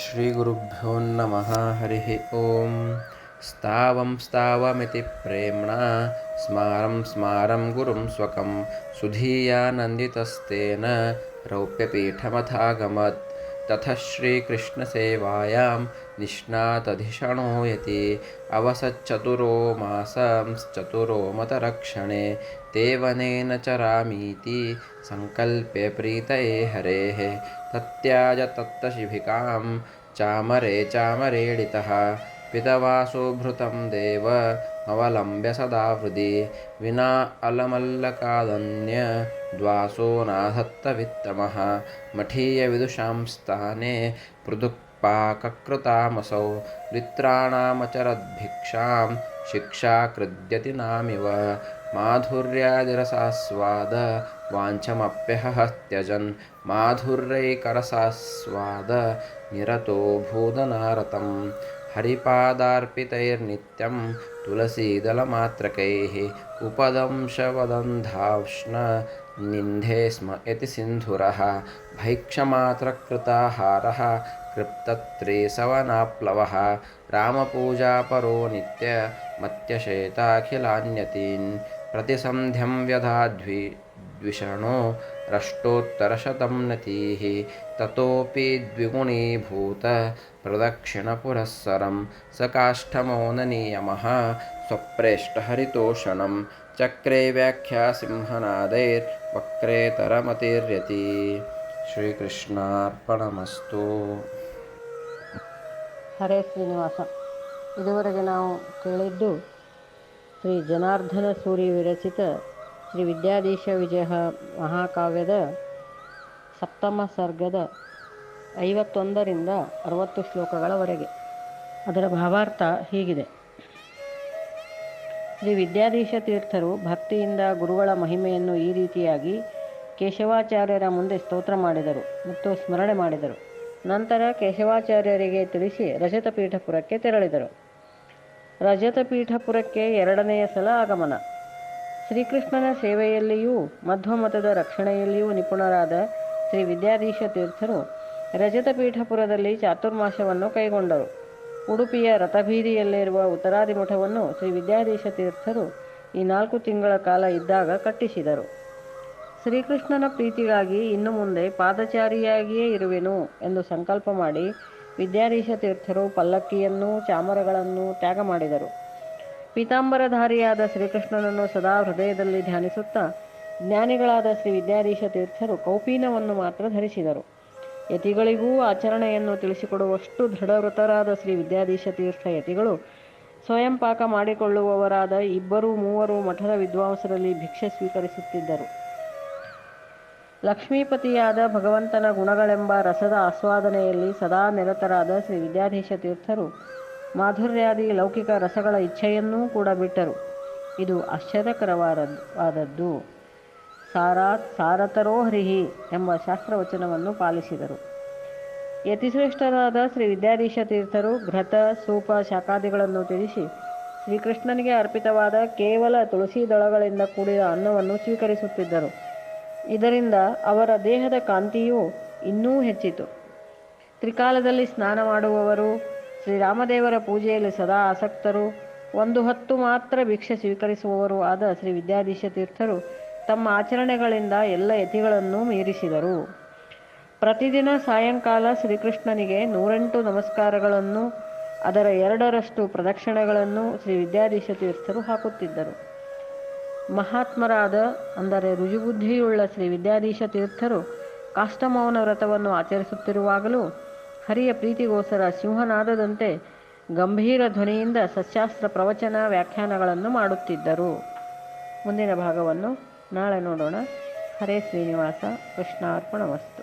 श्रीगुरुभ्यो नमः हरिः ॐ स्तावं स्तावमिति प्रेम्णा स्मारं स्मारं गुरुं स्वकं सुधीयानन्दितस्तेन रौप्यपीठमथागमत् ततः श्रीकृष्णसेवायां निष्णातधिषणो यति अवसच्चतुरो मासंश्चतुरो मतरक्षणे तेवनेन चरामीति सङ्कल्प्य प्रीतये हरेः। तत्याज तत्तशिभिकां चामरे चामरेडितः पितवासोभृतं देव अवलम्ब्य सदा हृदि विना अलमल्लकादन्य द्वासो नाधत्तवित्तमः मठीयविदुषां स्थाने पृथुक्पाककृतामसौ द्वित्राणामचरद्भिक्षां शिक्षाकृद्यति नामिव माधुर्यादिरसास्वाद वाञ्छमप्यहः त्यजन् माधुर्यैकरसास्वाद निरतो भूदनारतं हरिपादार्पितैर्नित्यं तुलसीदलमात्रकैः उपदंशवदन्धाव्ष्ण निन्धे स्म यति सिन्धुरः भैक्षमात्रकृताहारः कृप्तत्रेसवनाप्लवः रामपूजापरो नित्य मत्यशेताखिलान्यतीन् प्रतिसन्ध्यं व्यधाद्वि द्विषणो ರಷ್ಟೋತ್ತರಶತಂ ನತೀಃ ತತೋಪಿ ದ್ವಿಗುಣೀಭೂತ ಪ್ರದಕ್ಷಿಣಪುರಸ್ಸರಂ ಸ ಕಾಷ್ಠಮೌನನಿಯಮಃ ಸ್ವಪ್ರೇಷ್ಟಹರಿತೋಷಣಂ ಚಕ್ರೇ ವ್ಯಾಖ್ಯಾಸಿಂಹನಾದೈರ್ವಕ್ರೇತರಮತಿರ್ಯತಿ ಶ್ರೀಕೃಷ್ಣಾರ್ಪಣಮಸ್ತು ಹರೇ ಶ್ರೀನಿವಾಸ ಇದುವರೆಗೆ ನಾವು ಕೇಳಿದ್ದು ಶ್ರೀ ಜನಾರ್ದನ ಸೂರಿ ವಿರಚಿತ ಶ್ರೀ ವಿದ್ಯಾಧೀಶ ವಿಜಯ ಮಹಾಕಾವ್ಯದ ಸಪ್ತಮ ಸರ್ಗದ ಐವತ್ತೊಂದರಿಂದ ಅರವತ್ತು ಶ್ಲೋಕಗಳವರೆಗೆ. ಅದರ ಭಾವಾರ್ಥ ಹೀಗಿದೆ. ಶ್ರೀ ವಿದ್ಯಾಧೀಶ ತೀರ್ಥರು ಭಕ್ತಿಯಿಂದ ಗುರುಗಳ ಮಹಿಮೆಯನ್ನು ಈ ರೀತಿಯಾಗಿ ಕೇಶವಾಚಾರ್ಯರ ಮುಂದೆ ಸ್ತೋತ್ರ ಮಾಡಿದರು ಮತ್ತು ಸ್ಮರಣೆ ಮಾಡಿದರು. ನಂತರ ಕೇಶವಾಚಾರ್ಯರಿಗೆ ತಿಳಿಸಿ ರಜತಪೀಠಪುರಕ್ಕೆ ತೆರಳಿದರು. ರಜತಪೀಠಪುರಕ್ಕೆ ಎರಡನೆಯ ಸಲ ಆಗಮನ. ಶ್ರೀಕೃಷ್ಣನ ಸೇವೆಯಲ್ಲಿಯೂ, ಮಧ್ವಮತದ ರಕ್ಷಣೆಯಲ್ಲಿಯೂ ನಿಪುಣರಾದ ಶ್ರೀ ವಿದ್ಯಾಧೀಶ ತೀರ್ಥರು ರಜತಪೀಠಪುರದಲ್ಲಿ ಚಾತುರ್ಮಾಸವನ್ನು ಕೈಗೊಂಡರು. ಉಡುಪಿಯ ರಥಬೀದಿಯಲ್ಲಿರುವ ಉತ್ತರಾದಿ ಮಠವನ್ನು ಶ್ರೀ ವಿದ್ಯಾಧೀಶ ತೀರ್ಥರು ಈ ನಾಲ್ಕು ತಿಂಗಳ ಕಾಲ ಇದ್ದಾಗ ಕಟ್ಟಿಸಿದರು. ಶ್ರೀಕೃಷ್ಣನ ಪ್ರೀತಿಗಾಗಿ ಇನ್ನು ಮುಂದೆ ಪಾದಚಾರಿಯಾಗಿಯೇ ಇರುವೆನು ಎಂದು ಸಂಕಲ್ಪ ಮಾಡಿ ವಿದ್ಯಾಧೀಶ ತೀರ್ಥರು ಪಲ್ಲಕ್ಕಿಯನ್ನು, ಚಾಮರಗಳನ್ನು ತ್ಯಾಗ ಮಾಡಿದರು. ಪೀತಾಂಬರಧಾರಿಯಾದ ಶ್ರೀಕೃಷ್ಣನನ್ನು ಸದಾ ಹೃದಯದಲ್ಲಿ ಧ್ಯಾನಿಸುತ್ತಾ ಜ್ಞಾನಿಗಳಾದ ಶ್ರೀ ವಿದ್ಯಾಧೀಶ ತೀರ್ಥರು ಕೌಪೀನವನ್ನು ಮಾತ್ರ ಧರಿಸಿದರು. ಯತಿಗಳಿಗೂ ಆಚರಣೆಯನ್ನು ತಿಳಿಸಿಕೊಡುವಷ್ಟು ದೃಢವೃತರಾದ ಶ್ರೀ ವಿದ್ಯಾಧೀಶ ತೀರ್ಥ ಯತಿಗಳು ಸ್ವಯಂ ಪಾಕ ಮಾಡಿಕೊಳ್ಳುವವರಾದ ಇಬ್ಬರು ಮೂವರು ಮಠದ ವಿದ್ವಾಂಸರಲ್ಲಿ ಭಿಕ್ಷೆ ಸ್ವೀಕರಿಸುತ್ತಿದ್ದರು. ಲಕ್ಷ್ಮೀಪತಿಯಾದ ಭಗವಂತನ ಗುಣಗಳೆಂಬ ರಸದ ಆಸ್ವಾದನೆಯಲ್ಲಿ ಸದಾ ನಿರತರಾದ ಶ್ರೀ ವಿದ್ಯಾಧೀಶ ತೀರ್ಥರು ಮಾಧುರ್ಯಾದಿ ಲೌಕಿಕ ರಸಗಳ ಇಚ್ಛೆಯನ್ನೂ ಕೂಡ ಬಿಟ್ಟರು. ಇದು ಆಶ್ಚರ್ಯಕರವಾದದ್ದು. ಸಾರಾತ್, ಸಾರತರೋ ಹರಿಹಿ ಎಂಬ ಶಾಸ್ತ್ರವಚನವನ್ನು ಪಾಲಿಸಿದರು. ಯತಿಶ್ರೇಷ್ಠರಾದ ಶ್ರೀ ವಿದ್ಯಾಧೀಶ ತೀರ್ಥರು ಘೃತ ಸೂಪ, ಶಾಖಾದಿಗಳನ್ನು ತಿಳಿಸಿ ಶ್ರೀಕೃಷ್ಣನಿಗೆ ಅರ್ಪಿತವಾದ ಕೇವಲ ತುಳಸಿ ದಳಗಳಿಂದ ಕೂಡಿದ ಅನ್ನವನ್ನು ಸ್ವೀಕರಿಸುತ್ತಿದ್ದರು. ಇದರಿಂದ ಅವರ ದೇಹದ ಕಾಂತಿಯು ಇನ್ನೂ ಹೆಚ್ಚಿತು. ತ್ರಿಕಾಲದಲ್ಲಿ ಸ್ನಾನ ಮಾಡುವವರು ಶ್ರೀರಾಮದೇವರ ಪೂಜೆಯಲ್ಲಿ ಸದಾ ಆಸಕ್ತರು. ಒಂದು ಹೊತ್ತು ಮಾತ್ರ ಭಿಕ್ಷೆ ಸ್ವೀಕರಿಸುವವರು ಆದ ಶ್ರೀ ವಿದ್ಯಾಧೀಶ ತೀರ್ಥರು ತಮ್ಮ ಆಚರಣೆಗಳಿಂದ ಎಲ್ಲ ಯತಿಗಳನ್ನು ಮೀರಿಸಿದರು. ಪ್ರತಿದಿನ ಸಾಯಂಕಾಲ ಶ್ರೀಕೃಷ್ಣನಿಗೆ ನೂರೆಂಟು ನಮಸ್ಕಾರಗಳನ್ನು, ಅದರ ಎರಡರಷ್ಟು ಪ್ರದಕ್ಷಿಣೆಗಳನ್ನು ಶ್ರೀ ವಿದ್ಯಾಧೀಶ ತೀರ್ಥರು ಹಾಕುತ್ತಿದ್ದರು. ಮಹಾತ್ಮರಾದ, ಅಂದರೆ ರುಜುಬುದ್ಧಿಯುಳ್ಳ ಶ್ರೀ ವಿದ್ಯಾಧೀಶ ತೀರ್ಥರು ಕಾಷ್ಟಮೌನ ವ್ರತವನ್ನು ಆಚರಿಸುತ್ತಿರುವಾಗಲೂ ಹರಿಯ ಪ್ರೀತಿಗೋಸ್ಕರ ಸಿಂಹನಾದದಂತೆ ಗಂಭೀರ ಧ್ವನಿಯಿಂದ ಸಸ್ಯಾಸ್ತ್ರ ಪ್ರವಚನ ವ್ಯಾಖ್ಯಾನಗಳನ್ನು ಮಾಡುತ್ತಿದ್ದರು. ಮುಂದಿನ ಭಾಗವನ್ನು ನಾಳೆ ನೋಡೋಣ. ಹರೇ ಶ್ರೀನಿವಾಸ ಕೃಷ್ಣಾರ್ಪಣಮಸ್ತು